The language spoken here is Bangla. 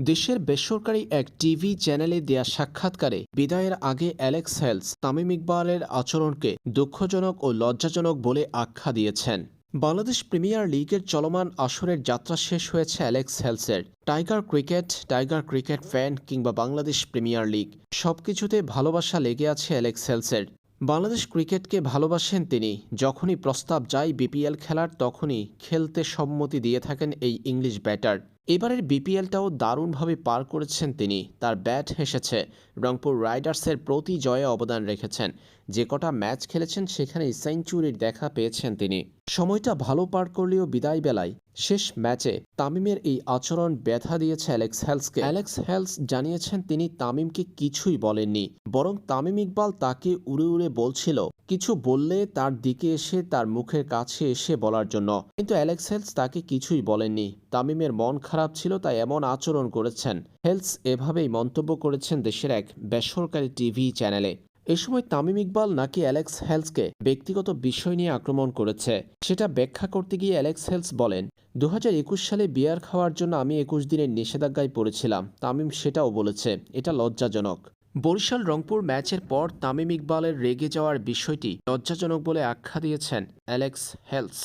দেশের বেসরকারি এক টিভি চ্যানেলে দেয়া সাক্ষাৎকারে বিদায়ের আগে অ্যালেক্স হেলস তামিম ইকবালের আচরণকে দুঃখজনক ও লজ্জাজনক বলে আখ্যা দিয়েছেন। বাংলাদেশ প্রিমিয়ার লিগের চলমান আসরের যাত্রা শেষ হয়েছে Alex হেলসের। Tiger cricket tiger cricket fan কিংবা বাংলাদেশ প্রিমিয়ার লিগ। সবকিছুতে ভালোবাসা লেগে আছে অ্যালেক্স হেলসের। বাংলাদেশ ক্রিকেটকে ভালোবাসেন তিনি। যখনই প্রস্তাব যায় বিপিএল খেলার, তখনই খেলতে সম্মতি দিয়ে থাকেন এই ইংলিশ ব্যাটার। এবারের বিপিএলটাও দারুণভাবে পার করেছেন তিনি। তার ব্যাট হেসেছে। রংপুর রাইডার্সের প্রতি জয়ে অবদান রেখেছেন। যে কটা ম্যাচ খেলেছেন সেখানেই সেঞ্চুরির দেখা পেয়েছেন তিনি। সময়টা ভালো পার করলেও বিদায় বেলায় শেষ ম্যাচে তামিমের এই আচরণ ব্যথা দিয়েছে অ্যালেক্স হেলসকে। অ্যালেক্স হেলস জানিয়েছেন তিনি তামিমকে কিছুই বলেননি, বরং তামিম ইকবাল তাকে উড়ে উড়ে বলছিল, কিছু বললে তার দিকে এসে তার মুখের কাছে এসে বলার জন্য। কিন্তু অ্যালেক্স হেলস তাকে কিছুই বলেননি। তামিমের মন খারাপ ছিল তাই এমন আচরণ করেছেন। হেলস এভাবেই মন্তব্য করেছেন দেশের এক বেসরকারি টিভি চ্যানেলে। এ সময় তামিম ইকবাল নাকি অ্যালেক্স হেলসকে ব্যক্তিগত বিষয় নিয়ে আক্রমণ করেছে, সেটা ব্যাখ্যা করতে গিয়ে অ্যালেক্স হেলস বলেন দু হাজার একুশ সালে বিয়ার খাওয়ার জন্য আমি একুশ দিনের নিষেধাজ্ঞায় পড়েছিলাম, তামিম সেটাও বলেছে, এটা লজ্জাজনক। বরিশাল রংপুর ম্যাচের পর তামিম ইকবালের রেগে যাওয়ার বিষয়টি লজ্জাজনক বলে আখ্যা দিয়েছেন অ্যালেক্স হেলস।